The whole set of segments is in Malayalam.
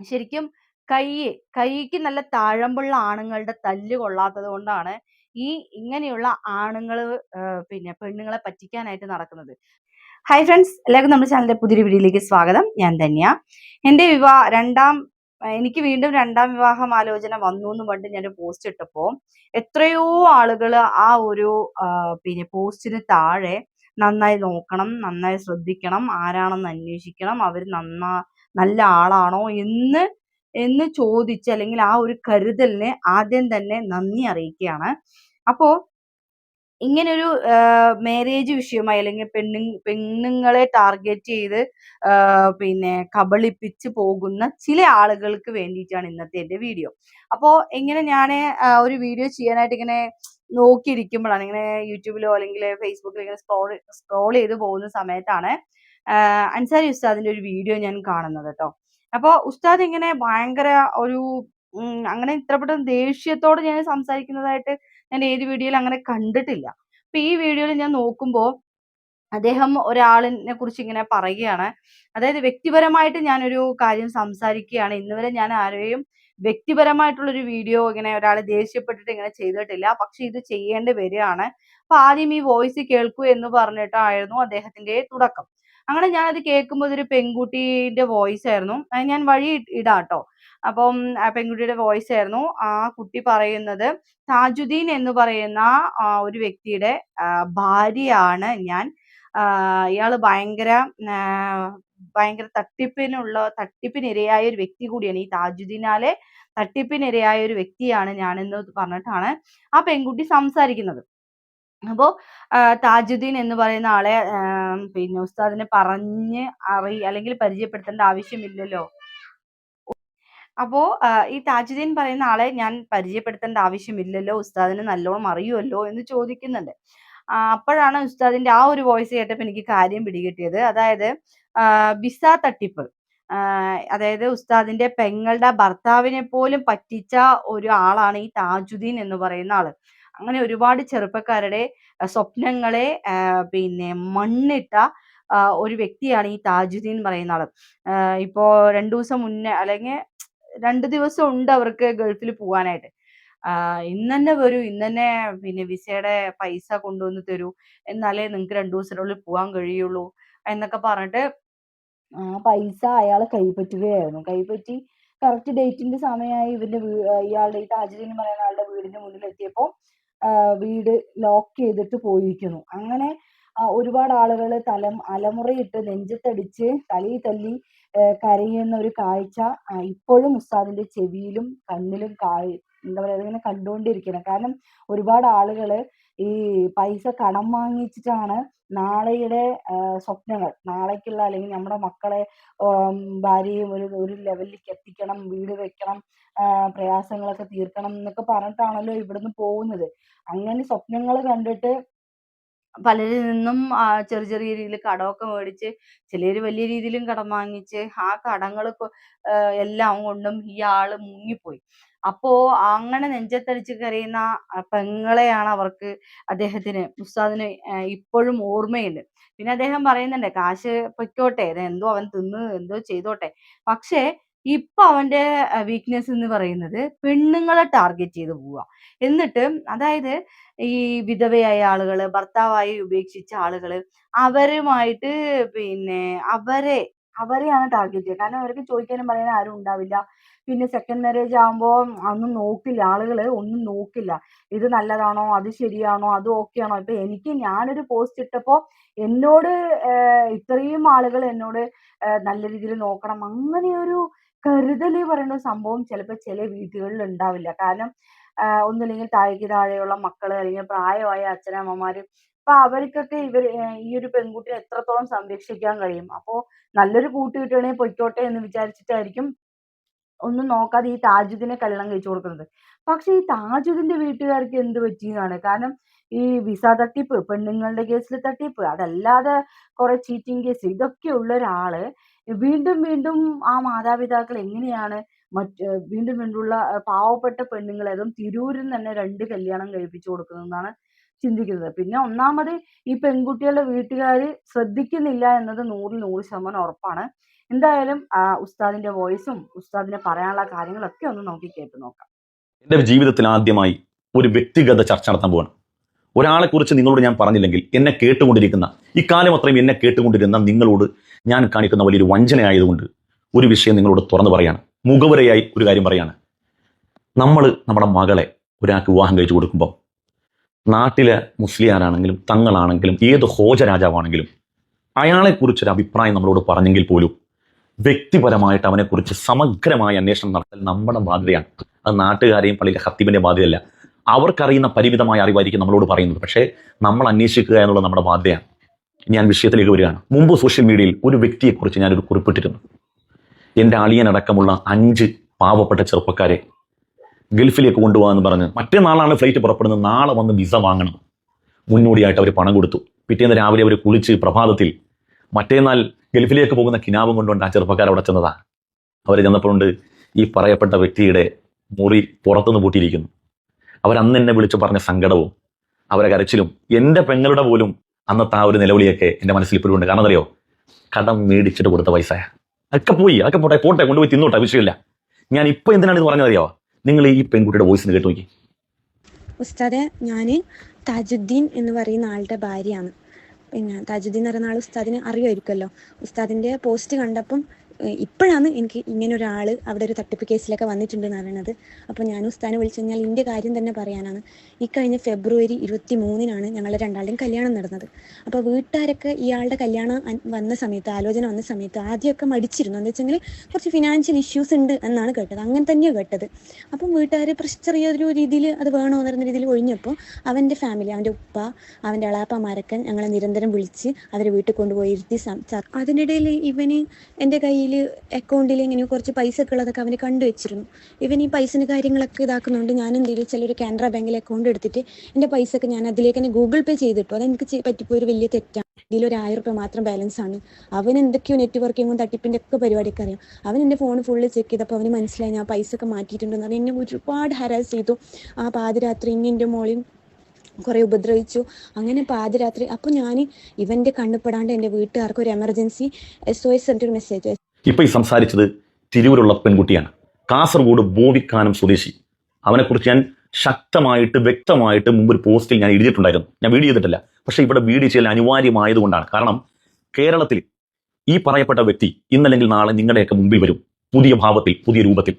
ശരിക്കും കൈ കൈക്ക് നല്ല താഴമ്പുള്ള ആണുങ്ങളുടെ തല്ല് കൊള്ളാത്തത് കൊണ്ടാണ് ഈ ഇങ്ങനെയുള്ള ആണുങ്ങൾ പിന്നെ പെണ്ണുങ്ങളെ പറ്റിക്കാനായിട്ട് നടക്കുന്നത്. ഹായ് ഫ്രണ്ട്സ് എല്ലാവർക്കും നമ്മുടെ ചാനലിന്റെ പുതിയൊരു വീഡിയോയിലേക്ക് സ്വാഗതം. ഞാൻ ധന്യ. എന്റെ വിവാഹ രണ്ടാം എനിക്ക് വീണ്ടും രണ്ടാം വിവാഹം ആലോചന വന്നു എന്ന് പണ്ട് ഞാൻ പോസ്റ്റ് ഇട്ടപ്പോൾ എത്രയോ ആളുകൾ ആ ഒരു പിന്നെ പോസ്റ്റിന് താഴെ നന്നായി നോക്കണം നന്നായി ശ്രദ്ധിക്കണം ആരാണെന്ന് അന്വേഷിക്കണം അവർ നന്നാ നല്ല ആളാണോ എന്ന് എന്ന് ചോദിച്ച് അല്ലെങ്കിൽ ആ ഒരു കരുതലിന് ആദ്യം തന്നെ നന്ദി അറിയിക്കുകയാണ്. അപ്പോൾ ഇങ്ങനൊരു മാരേജ് വിഷയമായി അല്ലെങ്കിൽ പെണ്ണു പെണ്ണുങ്ങളെ ടാർഗറ്റ് ചെയ്ത് പിന്നെ കബളിപ്പിച്ച് പോകുന്ന ചില ആളുകൾക്ക് വേണ്ടിയിട്ടാണ് ഇന്നത്തെ എന്റെ വീഡിയോ അപ്പോൾ ഇങ്ങനെ ഞാൻ ഒരു വീഡിയോ ചെയ്യാനായിട്ട് ഇങ്ങനെ നോക്കിയിരിക്കുമ്പോഴാണ് ഇങ്ങനെ യൂട്യൂബിലോ അല്ലെങ്കിൽ ഫേസ്ബുക്കിലോ ഇങ്ങനെ സ്ക്രോൾ സ്ക്രോൾ ചെയ്ത് പോകുന്ന സമയത്താണ് അൻസാരി ഉസ്താദിന്റെ ഒരു വീഡിയോ ഞാൻ കാണുന്നത് കേട്ടോ അപ്പോൾ ഉസ്താദ് ഇങ്ങനെ ഭയങ്കര ഒരു അങ്ങനെ ഇത്ര പെട്ടെന്ന് ദേഷ്യത്തോടെ ഞാൻ സംസാരിക്കുന്നതായിട്ട് ഞാൻ ഏത് വീഡിയോയിൽ അങ്ങനെ കണ്ടിട്ടില്ല. അപ്പൊ ഈ വീഡിയോയിൽ ഞാൻ നോക്കുമ്പോൾ അദ്ദേഹം ഒരാളിനെ കുറിച്ച് ഇങ്ങനെ പറയുകയാണ്. അതായത് വ്യക്തിപരമായിട്ട് ഞാനൊരു കാര്യം സംസാരിക്കുകയാണ്. ഇന്ന് വരെ ഞാൻ ആരെയും വ്യക്തിപരമായിട്ടുള്ളൊരു വീഡിയോ ഇങ്ങനെ ഒരാൾ ദേഷ്യപ്പെട്ടിട്ട് ഇങ്ങനെ ചെയ്തിട്ടില്ല. പക്ഷെ ഇത് ചെയ്യേണ്ടി വരികയാണ്. അപ്പൊ ആദ്യം ഈ വോയിസ് കേൾക്കൂ എന്ന് പറഞ്ഞിട്ടായിരുന്നു അദ്ദേഹത്തിന്റെ തുടക്കം. അങ്ങനെ ഞാനത് കേൾക്കുമ്പോൾ ഇതൊരു പെൺകുട്ടിയുടെ വോയിസ് ആയിരുന്നു. ഞാൻ വഴി ഇടാട്ടോ. അപ്പം ആ പെൺകുട്ടിയുടെ വോയിസ് ആയിരുന്നു. ആ കുട്ടി പറയുന്നത് താജുദ്ദീൻ എന്ന് പറയുന്ന ഒരു വ്യക്തിയുടെ ഭാര്യയാണ് ഞാൻ. ഇയാൾ ഭയങ്കര ഭയങ്കര തട്ടിപ്പിനുള്ള തട്ടിപ്പിനിരയായ ഒരു വ്യക്തി കൂടിയാണ്. ഈ താജുദ്ദീനാലെ തട്ടിപ്പിനിരയായ ഒരു വ്യക്തിയാണ് ഞാനെന്ന് പറഞ്ഞിട്ടാണ് ആ പെൺകുട്ടി സംസാരിക്കുന്നത്. അപ്പോ താജുദ്ദീൻ എന്ന് പറയുന്ന ആളെ പിന്നെ ഉസ്താദിനെ പറഞ്ഞ് അറി അല്ലെങ്കിൽ പരിചയപ്പെടുത്തേണ്ട ആവശ്യമില്ലല്ലോ. അപ്പോ ഈ താജുദ്ദീൻ പറയുന്ന ആളെ ഞാൻ പരിചയപ്പെടുത്തേണ്ട ആവശ്യമില്ലല്ലോ ഉസ്താദിന് നല്ലോണം അറിയുമല്ലോ എന്ന് ചോദിക്കുന്നുണ്ട്. അപ്പോഴാണ് ഉസ്താദിന്റെ ആ ഒരു വോയിസ് കേട്ടപ്പോൾ എനിക്ക് കാര്യം പിടികിട്ടിയത്. അതായത് വിസ തട്ടിപ്പ്. അതായത് ഉസ്താദിന്റെ പെങ്ങളുടെ ഭർത്താവിനെ പോലും പറ്റിച്ച ഒരു ആളാണ് ഈ താജുദ്ദീൻ എന്ന് പറയുന്ന ആൾ. അങ്ങനെ ഒരുപാട് ചെറുപ്പക്കാരുടെ സ്വപ്നങ്ങളെ പിന്നെ മണ്ണിട്ട ഒരു വ്യക്തിയാണ് ഈ താജുദ്ദീൻ പറയുന്ന ആൾ. ഇപ്പോ രണ്ടു ദിവസം മുന്നേ അല്ലെങ്കിൽ രണ്ട് ദിവസം ഉണ്ട് അവർക്ക് ഗൾഫിൽ പോകാനായിട്ട്. ഇന്ന് വരൂ ഇന്ന് പിന്നെ വിസയുടെ പൈസ കൊണ്ടുവന്ന് തരൂ എന്നാലേ നിങ്ങൾക്ക് രണ്ടു ദിവസത്തിനുള്ളിൽ പോകാൻ കഴിയുള്ളൂ എന്നൊക്കെ പറഞ്ഞിട്ട് പൈസ അയാൾ കൈപ്പറ്റുകയായിരുന്നു. കൈപ്പറ്റി കറക്റ്റ് ഡേറ്റിന്റെ സമയമായി ഇവന്റെ ഇയാളുടെ ഈ താജുദ്ദീൻ പറയുന്ന ആളുടെ വീടിന്റെ മുന്നിൽ എത്തിയപ്പോൾ വീട് ലോക്ക് ചെയ്തിട്ട് പോയിരിക്കുന്നു. അങ്ങനെ ഒരുപാട് ആളുകൾ തല അലമുറയിട്ട് നെഞ്ചത്തടിച്ച് തലയിൽ തല്ലി കരയുന്ന ഒരു കാഴ്ച ഇപ്പോഴും ഉസ്താദിന്റെ ചെവിയിലും കണ്ണിലും കാ എന്താ പറയാ അതിങ്ങനെ കണ്ടുകൊണ്ടിരിക്കണം കാരണം ഒരുപാട് ആളുകൾ ഈ പൈസ കടം വാങ്ങിച്ചിട്ടാണ് നാളെയുടെ സ്വപ്നങ്ങൾ. നാളേക്കുള്ള അല്ലെങ്കിൽ നമ്മുടെ മക്കളെ ഭാര്യയും ഒരു ഒരു ലെവലിലേക്ക് എത്തിക്കണം വീട് വെക്കണം പ്രയാസങ്ങളൊക്കെ തീർക്കണം എന്നൊക്കെ പറഞ്ഞിട്ടാണല്ലോ ഇവിടുന്ന് പോകുന്നത്. അങ്ങനെ സ്വപ്നങ്ങൾ കണ്ടിട്ട് പലരിൽ നിന്നും ചെറിയ ചെറിയ രീതിയിൽ കടമൊക്കെ മേടിച്ച് ചിലർ വലിയ രീതിയിലും കടം വാങ്ങിച്ച് ആ കടങ്ങൾ എല്ലാം കൊണ്ടും ഈ ആൾ മുങ്ങിപ്പോയി. അപ്പോ അങ്ങനെ നെഞ്ചത്തടിച്ച് കരയുന്ന പെങ്ങളെയാണ് അവർക്ക് അദ്ദേഹത്തിന് ഉസ്താദിന് ഇപ്പോഴും ഓർമ്മയുണ്ട്. പിന്നെ അദ്ദേഹം പറയുന്നുണ്ട് കാശ് പൊയ്ക്കോട്ടെ എന്തോ അവൻ തിന്ന് എന്തോ ചെയ്തോട്ടെ. പക്ഷേ ഇപ്പൊ അവന്റെ വീക്ക്നെസ് എന്ന് പറയുന്നത് പെണ്ണുങ്ങളെ ടാർഗറ്റ് ചെയ്ത് പോവുക. എന്നിട്ട് അതായത് ഈ വിധവയായ ആളുകൾ ഭർത്താവായി ഉപേക്ഷിച്ച ആളുകൾ അവരുമായിട്ട് പിന്നെ അവരെ അവരെയാണ് ടാർഗറ്റ് ചെയ്യുക. കാരണം അവർക്ക് ചോദിക്കാനും പറയാനും ആരും ഉണ്ടാവില്ല. പിന്നെ സെക്കൻഡ് മാരേജ് ആകുമ്പോൾ ഒന്നും നോക്കില്ല ആളുകൾ ഒന്നും നോക്കില്ല. ഇത് നല്ലതാണോ? അത് ശരിയാണോ? അത് ഓക്കെ ആണോ? ഇപ്പൊ എനിക്ക് ഞാനൊരു പോസ്റ്റ് ഇട്ടപ്പോ എന്നോട് ഇത്രയും ആളുകൾ എന്നോട് നല്ല രീതിയിൽ നോക്കണം. ഒരു കരുതൽ പറയുന്ന സംഭവം ചിലപ്പോൾ ചില വീടുകളിൽ ഉണ്ടാവില്ല. കാരണം ഒന്നില്ലെങ്കിൽ താഴേക്ക് താഴെയുള്ള മക്കൾ അല്ലെങ്കിൽ പ്രായമായ അച്ഛനമ്മമാര് അപ്പൊ അവർക്കൊക്കെ ഇവർ ഈ ഒരു പെൺകുട്ടിയെ എത്രത്തോളം സംരക്ഷിക്കാൻ കഴിയും? അപ്പോൾ നല്ലൊരു കൂട്ട് കിട്ടുകയാണെങ്കിൽ പൊയ്ക്കോട്ടെ എന്ന് വിചാരിച്ചിട്ടായിരിക്കും ഒന്നും നോക്കാതെ ഈ താജുദ്ദീനെ കല്യാണം കഴിച്ചു കൊടുക്കുന്നത്. പക്ഷെ ഈ താജുദ്ദീന്റെ വീട്ടുകാർക്ക് എന്ത് പറ്റിയെന്നാണ്? കാരണം ഈ വിസ തട്ടിപ്പ് പെണ്ണുങ്ങളുടെ കേസിൽ തട്ടിപ്പ് അതല്ലാതെ കുറെ ചീറ്റിംഗ് കേസ് ഇതൊക്കെ ഉള്ള ഒരാൾ വീണ്ടും വീണ്ടും ആ മാതാപിതാക്കൾ എങ്ങനെയാണ് മറ്റ് വീണ്ടും വീണ്ടുമുള്ള പാവപ്പെട്ട പെണ്ണുങ്ങളെ അതും തിരൂരിൽ തന്നെ രണ്ട് കല്യാണം കഴിപ്പിച്ചു കൊടുക്കുന്നതെന്നാണ് ചിന്തിക്കുന്നത്. പിന്നെ ഒന്നാമത് ഈ പെൺകുട്ടികളുടെ വീട്ടുകാർ ശ്രദ്ധിക്കുന്നില്ല എന്നത് നൂറിൽ നൂറ് ശതമാനം ഉറപ്പാണ്. എന്തായാലും ആ, ഉസ്താദിന്റെ വോയിസും ഉസ്താദിനെ പറയാനുള്ള കാര്യങ്ങളൊക്കെ ഒന്ന് നോക്കി കേട്ട് നോക്കാം. എന്റെ ജീവിതത്തിൽ ആദ്യമായി ഒരു വ്യക്തിഗത ചർച്ച നടത്താൻ പോവാണ്. ഒരാളെ കുറിച്ച് നിങ്ങളോട് ഞാൻ പറഞ്ഞില്ലെങ്കിൽ എന്നെ കേട്ടുകൊണ്ടിരിക്കുന്ന ഇക്കാലം കാലം അത്രയും എന്നെ കേട്ടുകൊണ്ടിരുന്ന നിങ്ങളോട് ഞാൻ കാണിക്കുന്ന വലിയൊരു വഞ്ചനയായതുകൊണ്ട് ഒരു വിഷയം നിങ്ങളോട് തുറന്നു പറയാണ്. മുഖവരയായി ഒരു കാര്യം പറയാണ്. നമ്മൾ നമ്മുടെ മകളെ ഒരാൾക്ക് വിവാഹം കഴിച്ചു കൊടുക്കുമ്പോൾ നാട്ടിലെ മുസ്ലിയാരാണെങ്കിലും തങ്ങളാണെങ്കിലും ഏത് ഹോജ രാജാവാണെങ്കിലും അയാളെക്കുറിച്ചൊരു അഭിപ്രായം നമ്മളോട് പറഞ്ഞെങ്കിൽ പോലും വ്യക്തിപരമായിട്ട് അവനെക്കുറിച്ച് സമഗ്രമായ അന്വേഷണം നടത്തൽ നമ്മുടെ ബാധ്യതയാണ്. അത് നാട്ടുകാരെയും പള്ളിയിലെ ഹത്തീബിന്റെ ബാധ്യതയല്ല. അവർക്കറിയുന്ന പരിമിതമായ അറിവായിരിക്കും നമ്മളോട് പറയുന്നത്. പക്ഷേ നമ്മൾ അന്വേഷിക്കുക എന്നുള്ളത് നമ്മുടെ ബാധ്യതയാണ്. ഞാൻ വിഷയത്തിലേക്ക് വരികയാണ്. മുമ്പ് സോഷ്യൽ മീഡിയയിൽ ഒരു വ്യക്തിയെക്കുറിച്ച് ഞാനൊരു കുറിപ്പിട്ടിരുന്നു. എന്റെ അളിയനടക്കമുള്ള അഞ്ച് പാവപ്പെട്ട ചെറുപ്പക്കാരെ ഗൾഫിലേക്ക് കൊണ്ടുപോകാമെന്ന് പറഞ്ഞ് മറ്റേ നാളാണ് ഫ്ലൈറ്റ് പുറപ്പെടുന്നത്. നാളെ വന്ന് വിസ വാങ്ങണം. മുന്നോടിയായിട്ട് അവർ പണം കൊടുത്തു. പിറ്റേന്ന് രാവിലെ അവർ കുളിച്ച് പ്രഭാതത്തിൽ മറ്റേന്നാൾ ഗൾഫിലേക്ക് പോകുന്ന കിനാവും കൊണ്ടുകൊണ്ട് ആ ചെറുപ്പക്കാർ അവിടെ ചെന്നതാണ് അവർ ചെന്നപ്പോഴുണ്ട് ഈ പറയപ്പെട്ട വ്യക്തിയുടെ മുറി പുറത്തുനിന്ന് പൂട്ടിയിരിക്കുന്നു. അവരന്ന് എന്നെ വിളിച്ചു പറഞ്ഞ സങ്കടവും അവരെ കരച്ചിലും എന്റെ പെങ്ങളുടെ പോലും അന്നത്തെ ആ ഒരു നിലവിളിയൊക്കെ എന്റെ മനസ്സിൽ ഇപ്പോഴും ഉണ്ട്. കാരണം അറിയോ കടം മേടിച്ചിട്ട് കൊടുത്ത പൈസ അതൊക്കെ പോയി അതൊക്കെ പോട്ടെ പോട്ടെ കൊണ്ടുപോയി തിന്നോട്ടെ വിഷയമില്ല ഞാൻ ഇപ്പൊ എന്തിനാണ് ഇത് പറഞ്ഞതറിയോ നിങ്ങൾ ഈ പെൺകുട്ടിയുടെ വോയിസ് കേട്ടു നോക്കി. ഉസ്താദെ ഞാൻ താജുദ്ദീൻ എന്ന് പറയുന്ന ആളുടെ ഭാര്യയാണ്. പിന്നെ താജുദ്ദീൻ എന്ന് പറയുന്ന ആൾ ഉസ്താദിനെ അറിയുമായിരിക്കുമല്ലോ. ഉസ്താദിന്റെ പോസ്റ്റ് കണ്ടപ്പം ഇപ്പോഴാണ് എനിക്ക് ഇങ്ങനെ ഒരാൾ അവിടെ ഒരു തട്ടിപ്പ് കേസിലൊക്കെ വന്നിട്ടുണ്ടെന്ന് അറിയണത്. അപ്പോൾ ഞാൻ ഉസ്താനെ വിളിച്ചു കഴിഞ്ഞാൽ എന്റെ കാര്യം തന്നെ പറയാനാണ്. ഈ കഴിഞ്ഞ ഫെബ്രുവരി ഇരുപത്തി മൂന്നിനാണ് ഞങ്ങളുടെ രണ്ടാളുടെയും കല്യാണം നടന്നത്. അപ്പോൾ വീട്ടുകാരൊക്കെ ഇയാളുടെ കല്യാണം വന്ന സമയത്ത് ആലോചന വന്ന സമയത്ത് ആദ്യമൊക്കെ മടിച്ചിരുന്നു. എന്ന് വെച്ചെങ്കിൽ കുറച്ച് ഫിനാൻഷ്യൽ ഇഷ്യൂസ് ഉണ്ട് എന്നാണ് കേട്ടത്. അങ്ങനെ തന്നെയാണ് കേട്ടത്. അപ്പം വീട്ടുകാർ ചെറിയൊരു രീതിയിൽ അത് വേണോ എന്ന് പറയുന്ന രീതിയിൽ ഒഴിഞ്ഞപ്പോൾ അവന്റെ ഫാമിലി അവന്റെ ഉപ്പ അവന്റെ അളാപ്പമാരൊക്കെ ഞങ്ങളെ നിരന്തരം വിളിച്ച് അവരെ വീട്ടിൽ കൊണ്ടുപോയി ഇരുത്തി അതിനിടയിൽ ഇവന് എന്റെ കയ്യിൽ അക്കൗണ്ടിൽ ഇങ്ങനെ കുറച്ച് പൈസ ഒക്കെ ഉള്ളതൊക്കെ അവന് കണ്ടു വെച്ചിരുന്നു ഇവൻ ഈ പൈസന് കാര്യങ്ങളൊക്കെ ഇതാക്കുന്നുണ്ട് ഞാൻ എന്തെങ്കിലും ചിലൊരു കാനറ ബാങ്കിൽ അക്കൗണ്ട് എടുത്തിട്ട് എന്റെ പൈസ ഒക്കെ ഞാൻ അതിലേക്ക് തന്നെ ഗൂഗിൾ പേ ചെയ്തിട്ടു. അതെനിക്ക് പറ്റിപ്പോ ഒരു വലിയ തെറ്റാണ് ഇതിൽ ഒരു ആയിരം രൂപ മാത്രം ബാലൻസ് ആണ്. അവൻ എന്തൊക്കെയോ നെറ്റ്വർക്കിങ്ങും തട്ടിപ്പിന്റെ ഒക്കെ പരിപാടിയൊക്കെ അറിയാം. അവൻ എന്റെ ഫോൺ ഫുള്ള് ചെക്ക് ചെയ്തപ്പോൾ അവന് മനസ്സിലായി ഞാൻ പൈസ ഒക്കെ മാറ്റിയിട്ടുണ്ടെന്ന് പറഞ്ഞ് എന്നെ ഒരുപാട് ഹരാസ് ചെയ്തു. ആ പാതിരാത്രി ഇനി എന്റെ മോളിൽ കുറേ ഉപദ്രവിച്ചു. അങ്ങനെ പാതിരാത്രി അപ്പോൾ ഞാൻ ഇവന്റെ കണ്ണുപെടാണ്ട് എന്റെ വീട്ടുകാർക്ക് ഒരു എമർജൻസി എസ് ഒ എസ് ഒരു മെസ്സേജ് ഇപ്പൊ ഈ സംസാരിച്ചത് തിരൂരുള്ള പെൺകുട്ടിയാണ്. കാസർഗോഡ് ബോവിക്കാനം സ്വദേശി. അവനെക്കുറിച്ച് ഞാൻ ശക്തമായിട്ട് വ്യക്തമായിട്ട് മുമ്പ് ഒരു പോസ്റ്റിൽ ഞാൻ എഴുതിയിട്ടുണ്ടായിരുന്നു. ഞാൻ വീഡിയോ ചെയ്തിട്ടില്ല. പക്ഷേ ഇവിടെ വീഡിയോ ചെയ്യൽ അനിവാര്യമായതുകൊണ്ടാണ്. കാരണം കേരളത്തിൽ ഈ പറയപ്പെട്ട വ്യക്തി ഇന്നല്ലെങ്കിൽ നാളെ നിങ്ങളുടെയൊക്കെ മുമ്പിൽ വരും. പുതിയ ഭാവത്തിൽ പുതിയ രൂപത്തിൽ.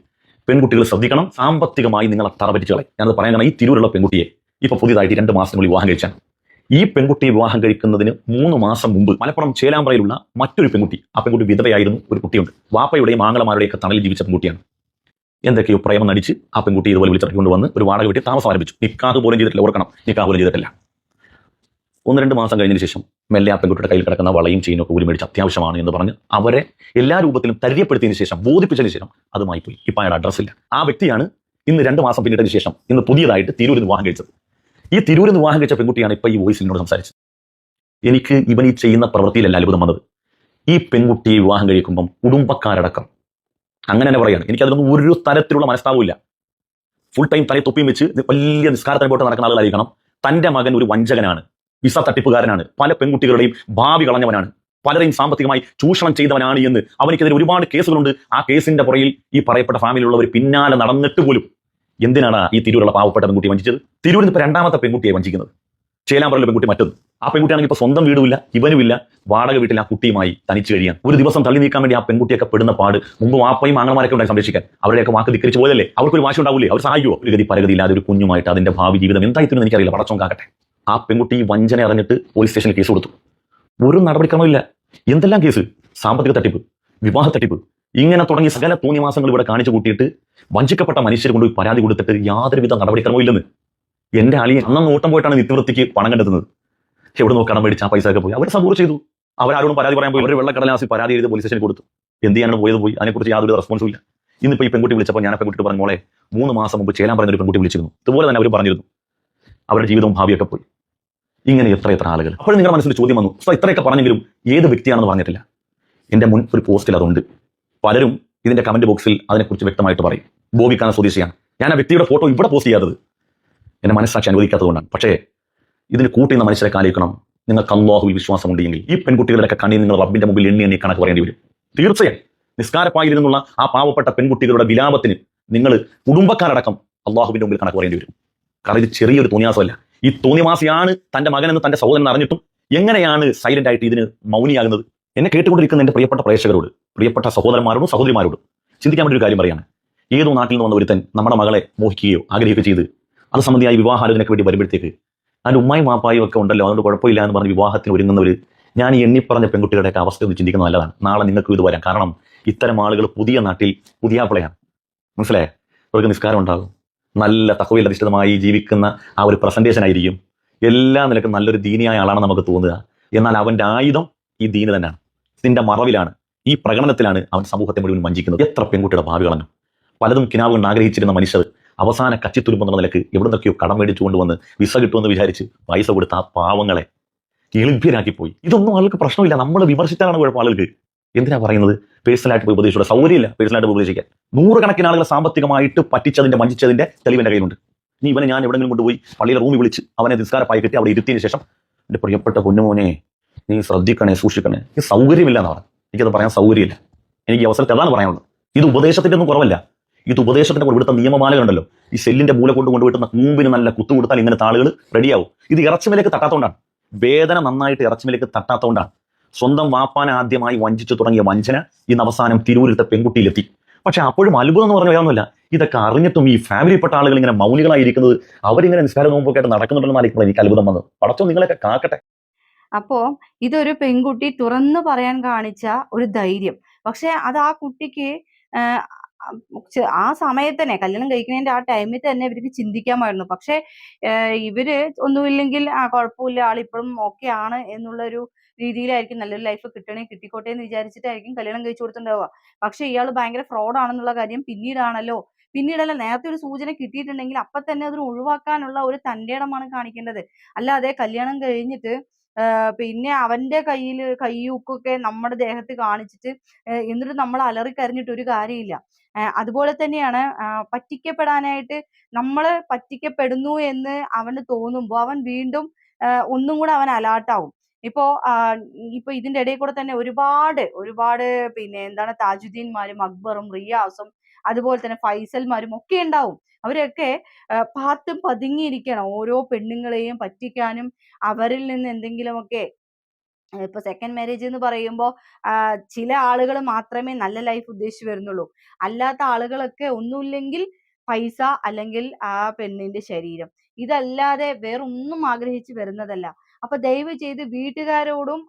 പെൺകുട്ടികൾ ശ്രദ്ധിക്കണം. സാമ്പത്തികമായി നിങ്ങളെ തറപറ്റിച്ചു കളയും. ഞാനത് പറയാൻ കാരണം ഈ തിരൂരുള്ള പെൺകുട്ടിയെ ഇപ്പോൾ പുതിയതായിട്ട് രണ്ട് മാസത്തിനുള്ളിൽ വിവാഹം കഴിച്ചാണ്. ഈ പെൺകുട്ടിയെ വിവാഹം കഴിക്കുന്നതിന് മൂന്ന് മാസം മുമ്പ് മലപ്പുറം ചേലാമ്പ്രയിലുള്ള മറ്റൊരു പെൺകുട്ടി ആ പെൺകുട്ടി വിധവയായിരുന്നു ഒരു കുട്ടിയുണ്ട്. വാപ്പയുടെയും മാങ്ങളമാരുടെയൊക്കെ തണലിൽ ജീവിച്ച പെൺകുട്ടിയാണ്. എന്തൊക്കെയോ പ്രേമം നടിച്ച് ആ പെൺകുട്ടി ഇതുപോലെ വിളിച്ചിറക്കി വന്ന് ഒരു വാടക വീട്ടിൽ താമസം ആരംഭിച്ചു. നിക്കാഹ് പോലും ചെയ്തിട്ടില്ല ഓർക്കണം. നിക്കാഹ് പോലും ചെയ്തിട്ടില്ല. ഒന്ന് രണ്ട് മാസം കഴിഞ്ഞതിന് ശേഷം മെല്ലെ ആ പെൺകുട്ടിയുടെ കയ്യിൽ കിടക്കുന്ന വളയും ചെയിനും ഒക്കെ ഊരി മേടിച്ച് അത്യാവശ്യമാണ് എന്ന് പറഞ്ഞ് അവരെ എല്ലാ രൂപത്തിലും തര്യപ്പെടുത്തിയതിനു ശേഷം ബോധിപ്പിച്ചതിന് ശേഷം അതുമായി പോയി ഇപ്പം അയാളുടെ അഡ്രസ്സില്ല ആ വ്യക്തിയാണ് ഇന്ന് രണ്ട് മാസം പിന്നിട്ടതിന് ശേഷം ഇന്ന് പുതിയതായിട്ട് തിരൂരിൽ വിവാഹം കഴിച്ചത്. ഈ തിരൂരിൽ നിന്ന് വിവാഹം കഴിച്ച പെൺകുട്ടിയാണ് ഇപ്പൊ ഈ വോയിസിനോട് സംസാരിച്ചത്. എനിക്ക് ഇവൻ ഈ ചെയ്യുന്ന പ്രവൃത്തിയിലല്ല അത്ഭുതം വന്നത്. ഈ പെൺകുട്ടിയെ വിവാഹം കഴിക്കുമ്പം കുടുംബക്കാരടക്കം. അങ്ങനെ തന്നെ പറയാണ്. എനിക്ക് അതിലൊന്നും ഒരു തരത്തിലുള്ള മനസ്താവുമില്ല ഫുൾ ടൈം തലയിൽ തൊപ്പിയും വെച്ച് വലിയ നിസ്കാരത്തിന് പോയിട്ട് നടക്കുന്ന ആളുകളായിരിക്കണം. തന്റെ മകൻ ഒരു വഞ്ചകനാണ്. വിസ തട്ടിപ്പുകാരനാണ്. പല പെൺകുട്ടികളുടെയും ഭാവി കളഞ്ഞവനാണ്. പലരെയും സാമ്പത്തികമായി ചൂഷണം ചെയ്തവനാണ് എന്ന് അവനിക്കെതിരെ ഒരുപാട് കേസുകളുണ്ട്. ആ കേസിന്റെ പുറയിൽ ഈ പറയപ്പെട്ട ഫാമിലിയുള്ളവർ പിന്നാലെ നടന്നിട്ട് പോലും എന്തിനാണ് ഈ തിരൂരുള്ള പാവപ്പെട്ട പെൺകുട്ടിയെ വഞ്ചിച്ചത്? തിരൂരിൽ ഇപ്പൊ രണ്ടാമത്തെ പെൺകുട്ടിയെ വഞ്ചിക്കുന്നത്. ചേലാമ്പറയിലെ പെൺകുട്ടി മറ്റൊന്ന്. ആ പെൺകുട്ടിയാണെങ്കിൽ ഇപ്പൊ സ്വന്തം വീടുമില്ല ഇവനുമില്ല. വാടക വീട്ടിൽ ആ കുട്ടിയുമായി തനിച്ചു കഴിയാൻ. ഒരു ദിവസം തള്ളി നീക്കാൻ വേണ്ടി ആ പെൺകുട്ടിയൊക്കെ പെടുന്ന പാട്. മുമ്പ് വാപ്പയും ആങ്ങളമാരൊക്കെ ഉണ്ടായി സംരക്ഷിക്കാൻ. അവരുടെയൊക്കെ വാക്ക് ധിക്കരിച്ച് പോയതല്ലേ? അവർക്കൊരു വാശി ഉണ്ടാവില്ലേ അവർ സഹായിക്കുമോ ഒരു ഗതി പരഗതി ഇല്ലാതെ ഒരു കുഞ്ഞുമായിട്ട് അതിന്റെ ഭാവി ജീവിതം എന്തായിത്തീരുന്നു എനിക്കറിയില്ല. പടച്ചോൻ കാക്കട്ടെ. ആ പെൺകുട്ടി വഞ്ചന അറിഞ്ഞിട്ട് പോലീസ് സ്റ്റേഷനിൽ കേസ് കൊടുത്തു. ഒരു നടപടിക്രമമില്ല എന്തെല്ലാം കേസ്? സാമ്പത്തിക തട്ടിപ്പ് വിവാഹ തട്ടിപ്പ് ഇങ്ങനെ തുടങ്ങി സകല തോന്നിമാസങ്ങൾ ഇവിടെ കാണിച്ചു കൂട്ടിയിട്ട് വഞ്ചിക്കപ്പെട്ട മനുഷ്യർ കൊണ്ട് പരാതി കൊടുത്തിട്ട് യാതൊരുവിധ നടപടിക്രമവും ഇല്ലെന്ന്. എന്റെ അളിയൻ അന്നു ഓട്ടം പോയിട്ടാണ് നിത്യവൃത്തിക്ക് പണം കണ്ടെത്തുന്നത്. എവിടെ നോക്കണം മേടിച്ച ആ പൈസ ഒക്കെ പോയി. അവർ സബൂർ ചെയ്തു. അവരാരോടും പരാതി പറയാൻ പോയി. അവർ വെള്ളക്കടലാസി പരാതി എഴുതി പോലീസ് സ്റ്റേഷനിൽ കൊടുത്തു. എന്ത് ചെയ്യാനാണ് പോയത് പോയി? അതിനെക്കുറിച്ച് യാതൊരു റെസ്പോൺസും ഇല്ല. ഇന്നിപ്പോൾ ഈ പെൺകുട്ടി വിളിച്ചപ്പോൾ ഞാൻ പെൺകുട്ടി പറഞ്ഞു മോളെ മൂന്ന് മാസം മുമ്പ് ചേലാൻ പറഞ്ഞൊരു ഒരു പെൺകുട്ടി വിളിച്ചിരുന്നു. ഇതുപോലെ തന്നെ അവർ പറഞ്ഞിരുന്നു. അവരുടെ ജീവിതവും ഭാവിയൊക്കെ പോയി. ഇങ്ങനെ എത്ര എത്ര ആളുകൾ. അപ്പോൾ നിങ്ങളുടെ മനസ്സിൽ ചോദ്യം വന്നു സോ ഇത്രയൊക്കെ പറഞ്ഞെങ്കിലും ഏത് വ്യക്തിയാണെന്ന് പറഞ്ഞിട്ടില്ല? എന്റെ മുൻ ഒരു പോസ്റ്റിൽ അതുണ്ട്. പലരും ഇതിന്റെ കമന്റ് ബോക്സിൽ അതിനെക്കുറിച്ച് വ്യക്തമായിട്ട് പറയും. ബോബിക്കാണ് സ്വദേശിയാണ്. ഞാൻ ആ വ്യക്തിയുടെ ഫോട്ടോ ഇവിടെ പോസ്റ്റ് ചെയ്യാത്തത് എന്റെ മനസ്സാക്ഷി അനുവദിക്കാത്തതുകൊണ്ടാണ് പക്ഷേ ഇതിന് കൂട്ടുന്ന മനുഷ്യരെ കാണിക്കണം. നിങ്ങൾക്ക് അള്ളാഹുവിൽ വിശ്വാസം ഉണ്ടെങ്കിൽ ഈ പെൺകുട്ടികളുടെ കണ്ണി നിങ്ങൾ റബ്ബിന്റെ മുമ്പിൽ എണ്ണി എണ്ണി കണക്ക് പറയേണ്ടി വരും. തീർച്ചയായും നിസ്കാരപ്പായിൽ നിന്നുള്ള ആ പാവപ്പെട്ട പെൺകുട്ടികളുടെ വിലാപത്തിന് നിങ്ങൾ കുടുംബക്കാരടക്കം അള്ളാഹുവിന്റെ മുമ്പിൽ കണക്ക് പറയേണ്ടി വരും. കാരണം ഇത് ചെറിയൊരു തോന്നിയാസമല്ല. ഈ തോന്നിവാസിയാണ് തന്റെ മകനെന്ന് തന്റെ സഹോദരൻ അറിഞ്ഞിട്ടും എങ്ങനെയാണ് സൈലന്റ് ആയിട്ട് ഇതിന് മൗനിയാകുന്നത്? എന്നെ കേട്ടുകൊണ്ടിരിക്കുന്ന എന്റെ പ്രിയപ്പെട്ട പ്രേക്ഷകരോട് പ്രിയപ്പെട്ട സഹോദരന്മാരോടും സഹോദരിമാരോടും ചിന്തിക്കാൻ വേണ്ടി ഒരു കാര്യം പറയാണ്. ഏതോ നാട്ടിൽ നിന്ന് വന്ന ഒരുത്തൻ നമ്മുടെ മകളെ മോഹിക്കുകയോ ആഗ്രഹിക്കുകയോ ചെയ്ത് അത് സംബന്ധിയായി വിവാഹാലോചനയ്ക്ക് വേണ്ടി വരുമ്പോഴത്തേക്ക് അതിന്റെ ഉമ്മായും മാപ്പായും ഒക്കെ ഉണ്ടല്ലോ അതുകൊണ്ട് കുഴപ്പമില്ല എന്ന് പറഞ്ഞ് വിവാഹത്തിന് ഒരുങ്ങുന്നവർ ഞാൻ ഈ എണ്ണിപ്പറഞ്ഞ പെൺകുട്ടികളുടെയൊക്കെ അവസ്ഥ ഒന്ന് ചിന്തിക്കുന്നത് നല്ലതാണ്. നാളെ നിങ്ങൾക്ക് ഇത് വരാം. കാരണം ഇത്തരം ആളുകൾ പുതിയ നാട്ടിൽ പുതിയ ആപ്പിളയാണ്. മനസ്സിലായേ? അവർക്ക് നിസ്കാരം ഉണ്ടാകും. നല്ല തഹവയിൽ അധിഷ്ഠിതമായി ജീവിക്കുന്ന ആ ഒരു പ്രസന്റേഷൻ ആയിരിക്കും. എല്ലാ നിലക്കും നല്ലൊരു ദീനിയായ ആളാണ് നമുക്ക് തോന്നുക. എന്നാൽ അവന്റെ ആയുധം ഈ ദീന് തന്നെയാണ്. ഇതിന്റെ മറവിലാണ്. ഈ പ്രകടനത്തിലാണ് അവൻ സമൂഹത്തെ മുഴുവൻ വഞ്ചിക്കുന്നത്. എത്ര പെൺകുട്ടിയുടെ ഭാവി കളഞ്ഞു പലതും കിനാവ് കൊണ്ട് ആഗ്രഹിച്ചിരുന്ന മനുഷ്യർ അവസാന കച്ചിത്തുരുമ്പെന്ന നിലയ്ക്ക് എവിടെ നിന്നൊക്കെയോ കടം മേടിച്ചു കൊണ്ടുവന്ന് വിസ കിട്ടുമെന്ന് വിചാരിച്ച് പൈസ കൊടുത്ത ആ പാവങ്ങളെ പോയി ഇതൊന്നും ആൾക്ക് പ്രശ്നമില്ല. നമ്മൾ വിമർശിച്ചാലാണ് കുഴപ്പം ആളുകൾക്ക്. എന്തിനാ പറയുന്നത്? പേഴ്സണലായിട്ട് പോയി ഉപദേശിച്ചൂടെ സൗകര്യമില്ല പേഴ്സണലായിട്ട് ഉപദേശിക്കാൻ. നൂറുകണക്കിന് ആളുകൾ സാമ്പത്തികമായിട്ട് പറ്റിച്ചതിന്റെ വഞ്ചിച്ചതിന്റെ തെളിവിന്റെ കയ്യിലുണ്ട്. ഇനി ഇവനെ ഞാൻ എവിടെങ്കിലും കൊണ്ടുപോയി പള്ളിയിലെ റൂമിൽ വിളിച്ച് അവനെ നിസ്കാരപ്പായി കെട്ടി അവിടെ ഇരുത്തിയതിനു ശേഷം എന്റെ പ്രിയപ്പെട്ട പൊന്നുമോനെ നീ ശ്രദ്ധിക്കണേ സൂക്ഷിക്കണേ നീ സൗകര്യമില്ല എന്ന് പറഞ്ഞു എനിക്കത് പറയാൻ സൗകര്യമില്ല. എനിക്ക് ഈ അവസരത്തിൽ അതാണ് പറയാനുള്ളത്. ഇത് ഉപദേശത്തിന്റെ ഒന്നും കുറവല്ല. ഇത് ഉപദേശത്തിന്റെ കൂടെ ഇവിടുത്തെ നിയമമാലകളുണ്ടല്ലോ ഈ സെല്ലിന്റെ മൂല കൊണ്ട് കൊണ്ടുപോയിട്ടുന്ന കൂമ്പിന് നല്ല കുത്തു കൊടുത്താൽ ഇങ്ങനെ ആളുകൾ റെഡിയാവും. ഇത് ഇറച്ചിമലേക്ക് തട്ടാത്തതുകൊണ്ടാണ് വേദന നന്നായിട്ട് ഇറച്ചിമലേക്ക് തട്ടാത്തതുകൊണ്ടാണ് സ്വന്തം വാപ്പാൻ ആദ്യമായി വഞ്ചിച്ചു തുടങ്ങിയ വഞ്ചന ഇന്ന് അവസാനം തിരൂരിലത്തെ പെൺകുട്ടിയിലെത്തി. പക്ഷെ അപ്പോഴും അത്ഭുതം എന്ന് പറഞ്ഞ വേറൊന്നുമില്ല. ഇതൊക്കെ അറിഞ്ഞിട്ടും ഈ ഫാമിലിപ്പെട്ട ആളുകൾ ഇങ്ങനെ മൗലികളായിരിക്കുന്നത് അവരിങ്ങനെ നിസ്കാര നോമ്പൊക്കെ ആയിട്ട് നടക്കുന്നുണ്ടെന്നായിരിക്കും എനിക്ക് അത്ഭുതം വന്നത്. പടച്ചോ നിങ്ങളൊക്കെ കാക്കട്ടെ. അപ്പോ ഇതൊരു പെൺകുട്ടി തുറന്നു പറയാൻ കാണിച്ച ഒരു ധൈര്യം പക്ഷെ അത് ആ കുട്ടിക്ക് ആ സമയത്ത് തന്നെ കല്യാണം കഴിക്കുന്നതിന്റെ ആ ടൈമിൽ തന്നെ ഇവർക്ക് ചിന്തിക്കാമായിരുന്നു. പക്ഷെ ഇവർ ഒന്നുമില്ലെങ്കിൽ ആ കുഴപ്പമില്ല ആളിപ്പഴും ഓക്കെ ആണ് എന്നുള്ളൊരു രീതിയിലായിരിക്കും നല്ലൊരു ലൈഫ് കിട്ടണേ കിട്ടിക്കോട്ടെ എന്ന് വിചാരിച്ചിട്ടായിരിക്കും കല്യാണം കഴിച്ചു കൊടുത്തിട്ടുണ്ടാവുക. പക്ഷെ ഇയാൾ ഭയങ്കര ഫ്രോഡ് ആണെന്നുള്ള കാര്യം പിന്നീടാണല്ലോ പിന്നീടല്ല നേരത്തെ ഒരു സൂചന കിട്ടിയിട്ടുണ്ടെങ്കിൽ അപ്പൊ തന്നെ അതിന് ഒഴിവാക്കാനുള്ള ഒരു തന്റേടമാണ് കാണിക്കേണ്ടത്. അല്ലാതെ കല്യാണം കഴിഞ്ഞിട്ട് പിന്നെ അവന്റെ കയ്യിൽ കയ്യൂക്കൊക്കെ നമ്മുടെ ദേഹത്ത് കാണിച്ചിട്ട് എന്നിട്ട് നമ്മൾ അലറിക്കരഞ്ഞിട്ട് ഒരു കാര്യമില്ല. അതുപോലെ തന്നെയാണ് പറ്റിക്കപ്പെടാനായിട്ട് നമ്മൾ പറ്റിക്കപ്പെടുന്നു എന്ന് അവന് തോന്നുമ്പോ അവൻ വീണ്ടും ഒന്നും കൂടെ അവൻ അലേർട്ടാവും. ഇപ്പോ ഇപ്പൊ ഇതിന്റെ ഇടയിൽ കൂടെ തന്നെ ഒരുപാട് ഒരുപാട് പിന്നെ എന്താണ് താജുദ്ദീൻമാരും അക്ബറും റിയാസും അതുപോലെ തന്നെ ഫൈസൽമാരും ഒക്കെ ഉണ്ടാവും. അവരൊക്കെ പാത്തും പതുങ്ങിയിരിക്കണം ഓരോ പെണ്ണുങ്ങളെയും പറ്റിക്കാനും അവരിൽ നിന്ന് എന്തെങ്കിലുമൊക്കെ ഇപ്പൊ സെക്കൻഡ് മാരേജ് എന്ന് പറയുമ്പോൾ ചില ആളുകൾ മാത്രമേ നല്ല ലൈഫ് ഉദ്ദേശിച്ചു വരുന്നുള്ളൂ. അല്ലാത്ത ആളുകളൊക്കെ ഒന്നുമില്ലെങ്കിൽ പൈസ അല്ലെങ്കിൽ ആ പെണ്ണിന്റെ ശരീരം. ഇതല്ലാതെ വേറൊന്നും ആഗ്രഹിച്ച് വരുന്നതല്ല. അപ്പൊ ദയവ് ചെയ്ത് വീട്ടുകാരോടും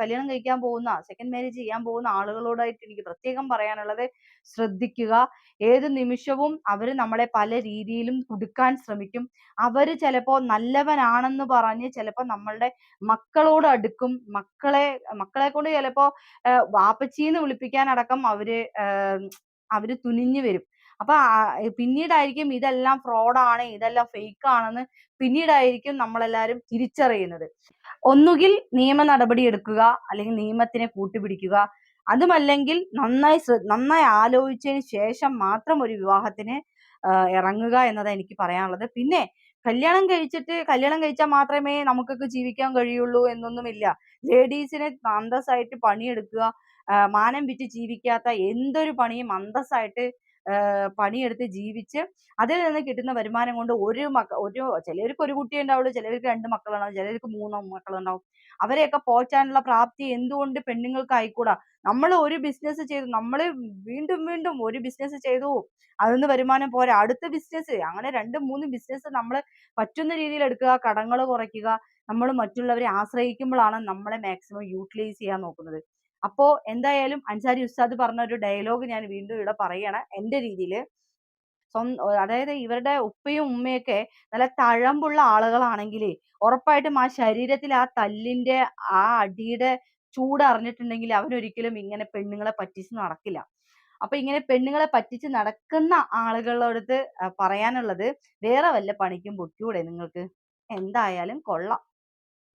കല്യാണം കഴിക്കാൻ പോകുന്ന സെക്കൻഡ് മാരേജ് ചെയ്യാൻ പോകുന്ന ആളുകളോടായിട്ട് എനിക്ക് പ്രത്യേകം പറയാനുള്ളത് ശ്രദ്ധിക്കുക. ഏത് നിമിഷവും അവർ നമ്മളെ പല രീതിയിലും കുടുക്കാൻ ശ്രമിക്കും. അവർ ചിലപ്പോ നല്ലവനാണെന്ന് പറഞ്ഞ് ചിലപ്പോ നമ്മളുടെ മക്കളോട് അടുക്കും. മക്കളെ മക്കളെ കൊണ്ട് ചിലപ്പോ ഏഹ് വാപ്പച്ചീന്ന് വിളിപ്പിക്കാനടക്കം അവർ അവർ തുനിഞ്ഞു വരും. അപ്പൊ പിന്നീട് പിന്നീടായിരിക്കും ഇതെല്ലാം ഫ്രോഡാണ് ഇതെല്ലാം ഫേക്ക് ആണെന്ന് പിന്നീടായിരിക്കും നമ്മളെല്ലാരും തിരിച്ചറിയുന്നത്. ഒന്നുകിൽ നിയമ നടപടി എടുക്കുക അല്ലെങ്കിൽ നിയമത്തിനെ കൂട്ടുപിടിക്കുക. അതുമല്ലെങ്കിൽ നന്നായി നന്നായി ആലോചിച്ചതിന് ശേഷം മാത്രം ഒരു വിവാഹത്തിന് ഇറങ്ങുക എന്നതാണ് എനിക്ക് പറയാനുള്ളത്. പിന്നെ കല്യാണം കഴിച്ചിട്ട് കല്യാണം കഴിച്ചാൽ മാത്രമേ നമുക്കൊക്കെ ജീവിക്കാൻ കഴിയുള്ളൂ എന്നൊന്നുമില്ല. ലേഡീസിനെ അന്തസ്സായിട്ട് പണിയെടുക്കുക. മാനം വിറ്റ് ജീവിക്കാത്ത എന്തൊരു പണിയും അന്തസ്സായിട്ട് പണിയെടുത്ത് ജീവിച്ച് അതിൽ നിന്ന് കിട്ടുന്ന വരുമാനം കൊണ്ട് ഒരു മക്ക ഒരു ചിലർക്ക് ഒരു കുട്ടിയേ ഉണ്ടാവുള്ളൂ. ചിലർക്ക് രണ്ട് മക്കളുണ്ടാവും. ചിലർക്ക് മൂന്നോ മക്കളുണ്ടാവും. അവരെയൊക്കെ പോറ്റാനുള്ള പ്രാപ്തി എന്തുകൊണ്ട് പെണ്ണുങ്ങൾക്ക് ആയിക്കൂടാ? നമ്മൾ ഒരു ബിസിനസ് ചെയ്തു നമ്മൾ വീണ്ടും വീണ്ടും ഒരു ബിസിനസ് ചെയ്തു. അതിന്ന് വരുമാനം പോരാ. അടുത്ത ബിസിനസ് അങ്ങനെ 2, 3 ബിസിനസ് നമ്മൾ പറ്റുന്ന രീതിയിൽ എടുക്കുക. കടങ്ങൾ കുറയ്ക്കുക. നമ്മൾ മറ്റുള്ളവരെ ആശ്രയിക്കുമ്പോഴാണ് നമ്മളെ മാക്സിമം യൂട്ടിലൈസ് ചെയ്യാൻ നോക്കുന്നത്. അപ്പോ എന്തായാലും അൻസാരി ഉസ്താദ് പറഞ്ഞ ഒരു ഡയലോഗ് ഞാൻ വീണ്ടും ഇവിടെ പറയാണ് എന്റെ രീതിയിൽ അതായത് ഇവരുടെ ഉപ്പയും ഉമ്മയൊക്കെ നല്ല തഴമ്പുള്ള ആളുകളാണെങ്കിലേ ഉറപ്പായിട്ടും ആ ശരീരത്തിൽ ആ തല്ലിന്റെ ആ അടിയുടെ ചൂട് അറിഞ്ഞിട്ടുണ്ടെങ്കിൽ അവനൊരിക്കലും ഇങ്ങനെ പെണ്ണുങ്ങളെ പറ്റിച്ച് നടക്കില്ല. അപ്പൊ ഇങ്ങനെ പെണ്ണുങ്ങളെ പറ്റിച്ച് നടക്കുന്ന ആളുകളോടത്ത് പറയാനുള്ളത് വേറെ വല്ല പണിക്കും പൊട്ടിയൂടെ നിങ്ങൾക്ക്? എന്തായാലും കൊള്ളാം.